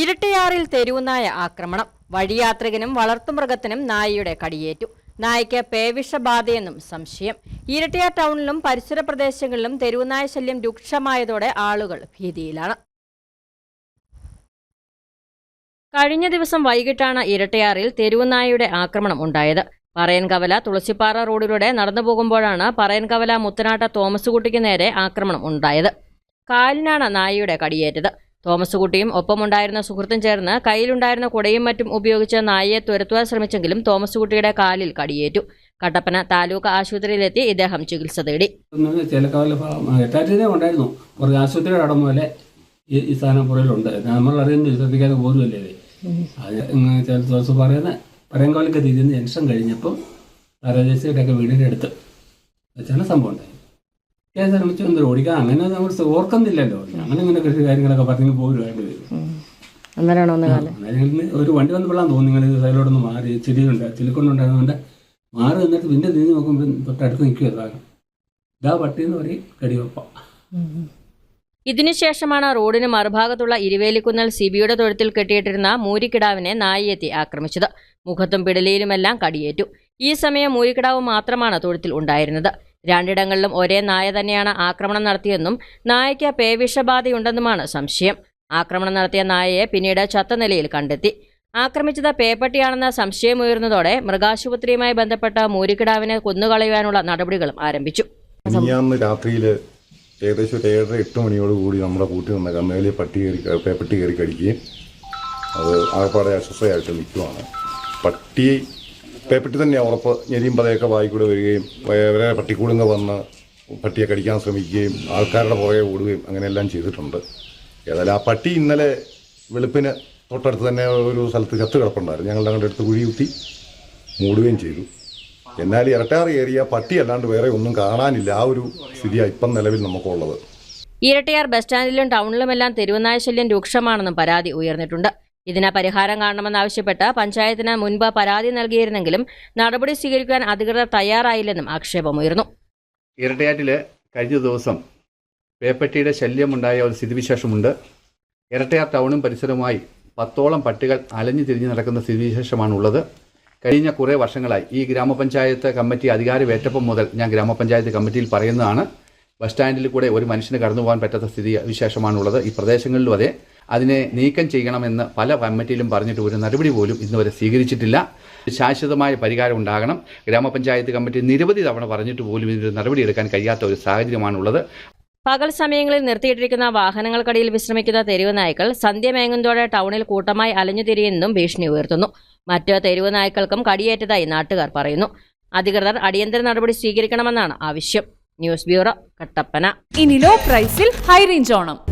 ഇരട്ടയാറിൽ തെരുവുനായ ആക്രമണം. വഴിയാത്രികനും വളർത്തുമൃഗത്തിനും നായയുടെ കടിയേറ്റു. നായയ്ക്ക് പേവിഷബാധയെന്നും സംശയം. ഇരട്ടയാർ ടൗണിലും പരിസര പ്രദേശങ്ങളിലും തെരുവുനായ ശല്യം രൂക്ഷമായതോടെ ആളുകൾ ഭീതിയിലാണ്. കഴിഞ്ഞ ദിവസം വൈകിട്ടാണ് ഇരട്ടയാറിൽ തെരുവുനായയുടെ ആക്രമണം ഉണ്ടായത്. പറയൻകവല തുളസിപ്പാറ റോഡിലൂടെ നടന്നു പോകുമ്പോഴാണ് പറയൻകവല മുത്തനാട്ട തോമസ് കുട്ടിക്ക് നേരെ ആക്രമണം ഉണ്ടായത്. കാലിനാണ് നായയുടെ കടിയേറ്റത്. തോമസ് കുട്ടിയും ഒപ്പമുണ്ടായിരുന്ന സുഹൃത്തും ചേർന്ന് കയ്യിലുണ്ടായിരുന്ന കുടയും മറ്റും ഉപയോഗിച്ച് നായയെ തുരത്തുവാൻ ശ്രമിച്ചെങ്കിലും തോമസ് കുട്ടിയുടെ കാലിൽ കടിയേറ്റു. കട്ടപ്പന താലൂക്ക് ആശുപത്രിയിലെത്തി ഇദ്ദേഹം ചികിത്സ തേടി. ഉണ്ടായിരുന്നു. കുറച്ച് ആശുപത്രിയുടെ അടം പോലെ ഈ സ്ഥാനം പുറയിലുണ്ട് നമ്മൾ അറിയുന്നു ശ്രദ്ധിക്കാതെ ഇത്? അത് ചില ദിവസം പറയുന്ന പറയങ്കോലൊക്കെ തിരിഞ്ഞ് ജംഗ്ഷൻ കഴിഞ്ഞപ്പം രാജേശ്വരിയുടെ ഒക്കെ വീടിന്റെ അടുത്ത് വെച്ചാണ് സംഭവം ഉണ്ടായി ഞാൻ ശ്രമിച്ചു എന്തൊരു ഓടിക്കാൻ അങ്ങനെ നമ്മൾ ഓർക്കുന്നില്ലല്ലോ. അങ്ങനെ ഇങ്ങനെ കൃഷി കാര്യങ്ങളൊക്കെ പറഞ്ഞു പോകുമായിട്ട് വരും ഒരു വണ്ടി വന്ന് വെള്ളം തോന്നി നിങ്ങൾ സൈഡിലോട്ടൊന്ന് മാറി. ചിരിയുണ്ട് ചിലിക്കൊണ്ടുണ്ടായതുകൊണ്ട് മാറി നിന്നിട്ട് പിന്നെ തിരിഞ്ഞ് നോക്കുമ്പോൾ തൊട്ടടുത്ത് നിൽക്കുക സാധനം ഇതാ പട്ടി എന്ന് പറയും കടിവപ്പ. ഇതിനുശേഷമാണ് റോഡിന് മറുഭാഗത്തുള്ള ഇരുവേലിക്കുന്നൽ സിബിയുടെ തൊഴുത്തിൽ കെട്ടിയിട്ടിരുന്ന മൂരിക്കിടാവിനെ നായിയെത്തി ആക്രമിച്ചത്. മുഖത്തും പിടലിയിലുമെല്ലാം കടിയേറ്റു. ഈ സമയം മൂരിക്കിടാവ് മാത്രമാണ് തൊഴുത്തിൽ ഉണ്ടായിരുന്നത്. രണ്ടിടങ്ങളിലും ഒരേ നായ തന്നെയാണ് ആക്രമണം നടത്തിയെന്നും നായയ്ക്ക് പേവിഷബാധയുണ്ടെന്നുമാണ് സംശയം. ആക്രമണം നടത്തിയ നായയെ പിന്നീട് ചത്ത നിലയിൽ കണ്ടെത്തി. ആക്രമിച്ചത് പേപ്പട്ടിയാണെന്ന സംശയമുയർന്നതോടെ മൃഗാശുപത്രിയുമായി ബന്ധപ്പെട്ട മൂരിക്കിടാവിനെ കൊന്നുകളയുവാനുള്ള നടപടികളും ആരംഭിച്ചു. രാത്രിയിൽ ഏകദേശം ഒരു ഏഴര എട്ട് മണിയോട് കൂടി നമ്മുടെ കൂട്ടിൽ നിന്ന കന്നുകാലി പട്ടി കയറി പേപ്പട്ടി കയറി കടിക്കുകയും അത് ആകപ്പാടെ അസ്വസ്ഥയായിട്ട് നിൽക്കുവാണ്. പട്ടി പേപ്പട്ടി തന്നെ ഉറപ്പ് ഞെരിയും പതയൊക്കെ വായിക്കൂടെ വരികയും വേറെ പട്ടിക്കൂടുങ്ങ വന്ന് പട്ടിയെ കടിക്കാൻ ശ്രമിക്കുകയും ആൾക്കാരുടെ പുറകെ ഓടുകയും അങ്ങനെയെല്ലാം ചെയ്തിട്ടുണ്ട്. ഏതായാലും ആ പട്ടി ഇന്നലെ വെളുപ്പിന് തൊട്ടടുത്ത് തന്നെ ഒരു സ്ഥലത്ത് ചത്ത് കിടപ്പുണ്ടായിരുന്നു. ഞങ്ങളുടെ അങ്ങോട്ട് അടുത്ത് കുഴി മൂടുകയും ചെയ്തു. എന്നാൽ ഇരട്ടാറ് ഏരിയ പട്ടി അല്ലാണ്ട് വേറെ ഒന്നും കാണാനില്ല. ആ ഒരു സ്ഥിതിയാണ് ഇപ്പം നിലവിൽ നമുക്കുള്ളത്. ഇരട്ടയാർ ബസ് സ്റ്റാൻഡിലും ടൗണിലുമെല്ലാം തെരുവനായ ശല്യം രൂക്ഷമാണെന്നും പരാതി ഉയർന്നിട്ടുണ്ട്. ഇതിന് പരിഹാരം കാണണമെന്നാവശ്യപ്പെട്ട് പഞ്ചായത്തിന് മുൻപ് പരാതി നൽകിയിരുന്നെങ്കിലും നടപടി സ്വീകരിക്കാൻ അധികൃതർ തയ്യാറായില്ലെന്നും ആക്ഷേപമുയർന്നു. ഇരട്ടയാറ്റിൽ കഴിഞ്ഞ ദിവസം പേപ്പറ്റിയുടെ ശല്യമുണ്ടായ ഒരു സ്ഥിതിവിശേഷമുണ്ട്. ഇരട്ടയാർ ടൗണും പരിസരവുമായി പത്തോളം പട്ടികൾ അലഞ്ഞു തിരിഞ്ഞു നടക്കുന്ന സ്ഥിതിവിശേഷമാണുള്ളത്. കഴിഞ്ഞ കുറേ വർഷങ്ങളായി ഈ ഗ്രാമപഞ്ചായത്ത് കമ്മിറ്റി അധികാരമേറ്റപ്പം മുതൽ ഞാൻ ഗ്രാമപഞ്ചായത്ത് കമ്മിറ്റിയിൽ പറയുന്നതാണ് ബസ് സ്റ്റാൻഡിൽ കൂടെ ഒരു മനുഷ്യന് കടന്നു പോകാൻ പറ്റാത്ത സ്ഥിതി വിശേഷമാണുള്ളത് ഈ പ്രദേശങ്ങളിലും അതെ. അതിനെ നീക്കം ചെയ്യണമെന്ന് പല കമ്മിറ്റിയിലും പറഞ്ഞിട്ട് ഒരു നടപടി പോലും ഇന്നുവരെ സ്വീകരിച്ചിട്ടില്ല. ശാശ്വതമായ പരിഹാരം ഉണ്ടാകണം. ഗ്രാമപഞ്ചായത്ത് കമ്മിറ്റി നിരവധി തവണ പറഞ്ഞിട്ട് പോലും ഇതിനൊരു നടപടിയെടുക്കാൻ കഴിയാത്ത ഒരു സാഹചര്യമാണുള്ളത്. പകൽ സമയങ്ങളിൽ നിർത്തിയിട്ടിരിക്കുന്ന വാഹനങ്ങൾക്കടിയിൽ വിശ്രമിക്കുന്ന തെരുവ് നായ്ക്കൾ സന്ധ്യമയങ്ങുന്നതോടെ ടൗണിൽ കൂട്ടമായി അലഞ്ഞു തിരിയുന്നതും ഭീഷണി ഉയർത്തുന്നു. മറ്റ് തെരുവ് നായ്ക്കൾക്കും കടിയേറ്റതായി നാട്ടുകാർ പറയുന്നു. അധികൃതർ അടിയന്തര നടപടി സ്വീകരിക്കണമെന്നാണ് ആവശ്യം. News bureau Kattappana. ഇനി ലോ പ്രൈസിൽ ഹൈ റേഞ്ച് ഓണം.